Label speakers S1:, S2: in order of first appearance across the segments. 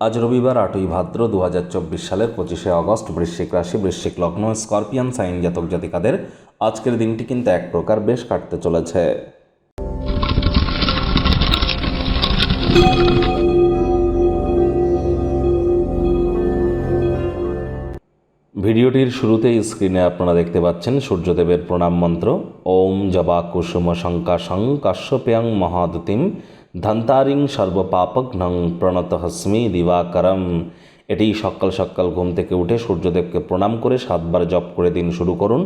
S1: আজ রবিবার আটই ভাদ্র দু সালের পঁচিশে অগস্ট বৃশ্চিক রাশি, বৃশ্চিক লগ্ন, স্করপিয়ান, সাইন জাতক জাতিকাদের আজকের দিনটি কিন্তু এক প্রকার বেশ কাটতে চলেছে। ভিডিওটির শুরুতেই স্ক্রিনে আপনারা দেখতে পাচ্ছেন সূর্যদেবের প্রণাম মন্ত্র। ওম জবা কুসুম শঙ্কাশং কাশ্যপেয়ং মহাদতিম। ধন্তারিং সর্বপাপঘ্নং প্রণত হস্মি দিবাকরম। এটি সকাল সকাল ঘুম থেকে উঠে সূর্যদেবকে প্রণাম করে সাতবার জপ করে দিন শুরু করুন।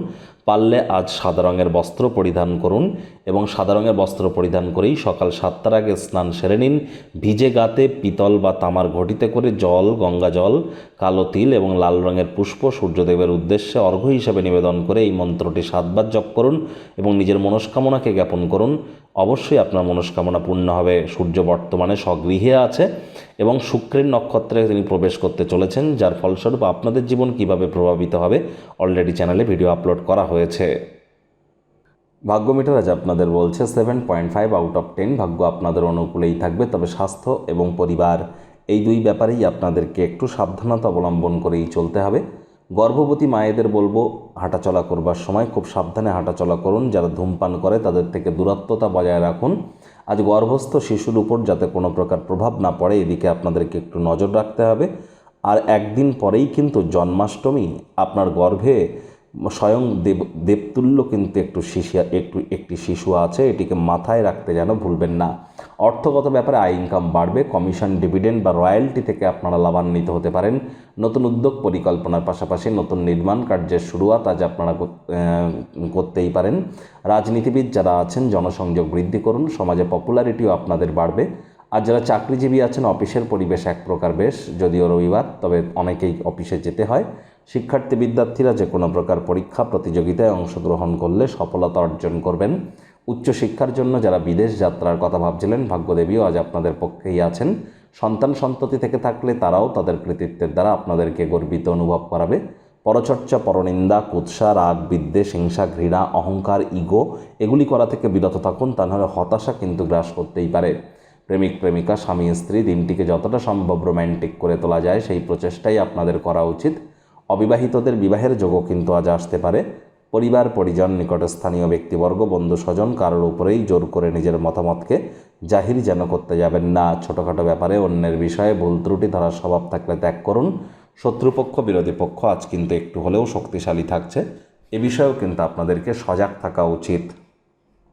S1: পারলে আজ সাদা রঙের বস্ত্র পরিধান করুন এবং সাদা রঙের বস্ত্র পরিধান করেই সকাল সাতটার আগে স্নান সেরে নিন। ভিজে গাতে পিতল বা তামার ঘটিতে করে জল, গঙ্গা জল, কালো তিল এবং লাল রঙের পুষ্প সূর্যদেবের উদ্দেশ্যে অর্ঘ্য হিসাবে নিবেদন করে এই মন্ত্রটি সাতবার জপ করুন এবং নিজের মনস্কামনাকে জ্ঞাপন করুন। অবশ্যই আপনার মনস্কামনা পূর্ণ হবে। সূর্য বর্তমানে স্বগৃহে আছে এবং শুক্রের নক্ষত্রে তিনি প্রবেশ করতে চলেছেন, যার ফলস্বরূপ আপনাদের জীবন কীভাবে প্রভাবিত হবে অলরেডি চ্যানেলে ভিডিও আপলোড করা হয়েছে। ভাগ্য মিটার আজ আপনাদের বলছে seven point five out of ten ভাগ্য আপনাদের অনুকূলেই থাকবে, তবে স্বাস্থ্য এবং পরিবার এই দুই ব্যাপারেই আপনাদেরকে একটু সাবধানতা অবলম্বন করেই চলতে হবে। গর্ভবতী মায়েদের বলব, হাঁটাচলা করবার সময় খুব সাবধানে হাঁটাচলা করুন। যারা ধূমপান করে, তাদের থেকে দূরত্বতা বজায় রাখুন। আজ গর্ভস্থ শিশুর উপর যাতে কোনো প্রকার প্রভাব না পড়ে, এদিকে আপনাদেরকে একটু নজর রাখতে হবে। আর একদিন পরেই কিন্তু জন্মাষ্টমী, আপনার গর্ভে স্বয়ং দেব, দেবতুল্য কিন্তু একটু শিশু একটু, একটি শিশু আছে, এটিকে মাথায় রাখতে যেন ভুলবেন না। অর্থগত ব্যাপারে আয় ইনকাম বাড়বে কমিশন ডিভিডেন্ড বা রয়্যালটি থেকে আপনারা লাভান্বিত হতে পারেন। নতুন উদ্যোগ পরিকল্পনার পাশাপাশি নতুন নির্মাণ কার্যের শুরুয়াত আজ আপনারা করতেই পারেন। রাজনীতিবিদ যারা আছেন, জনসংযোগ বৃদ্ধি করুন, সমাজে পপুলারিটিও আপনাদের বাড়বে। আর যারা চাকরিজীবী আছেন, অফিসের পরিবেশ এক প্রকার বেশ, যদিও রবিবার, তবে অনেকেই অফিসে যেতে হয়। শিক্ষার্থী বিদ্যার্থীরা যে কোনো প্রকার পরীক্ষা প্রতিযোগিতায় অংশগ্রহণ করলে সফলতা অর্জন করবেন। উচ্চশিক্ষার জন্য যারা বিদেশ যাত্রার কথা ভাবছিলেন, ভাগ্যদেবীও আজ আপনাদের পক্ষেই আছেন। সন্তান সন্ততি থেকে থাকলে তারাও তাদের কৃতিত্বের দ্বারা আপনাদেরকে গর্বিত অনুভব করাবে। পরচর্চা, পরনিন্দা, কুৎসা, রাগ, বিদ্বেষ, হিংসা, ঘৃণা, অহংকার, ইগো, এগুলি করা থেকে বিরত থাকুন, তা নাহলে হতাশা কিন্তু গ্রাস করতেই পারে। প্রেমিক, প্রেমিকা, স্বামী, স্ত্রী, দিনটিকে যতটা সম্ভব রোম্যান্টিক করে তোলা যায়, সেই প্রচেষ্টাই আপনাদের করা উচিত। অবিবাহিতদের বিবাহের যোগও কিন্তু আজ আসতে পারে। পরিবার, পরিজন, নিকটস্থানীয় ব্যক্তিবর্গ বন্ধু স্বজন কারোর উপরেই জোর করে নিজের মতামতকে জাহির যেন করতে যাবেন না। ছোটোখাটো ব্যাপারে অন্যের বিষয়ে ভুল ত্রুটি ধরার স্বভাব থাকলে ত্যাগ করুন। শত্রুপক্ষ, বিরোধী পক্ষ আজ কিন্তু একটু হলেও শক্তিশালী থাকছে। এ বিষয়েও কিন্তু আপনাদেরকে সজাগ থাকা উচিত।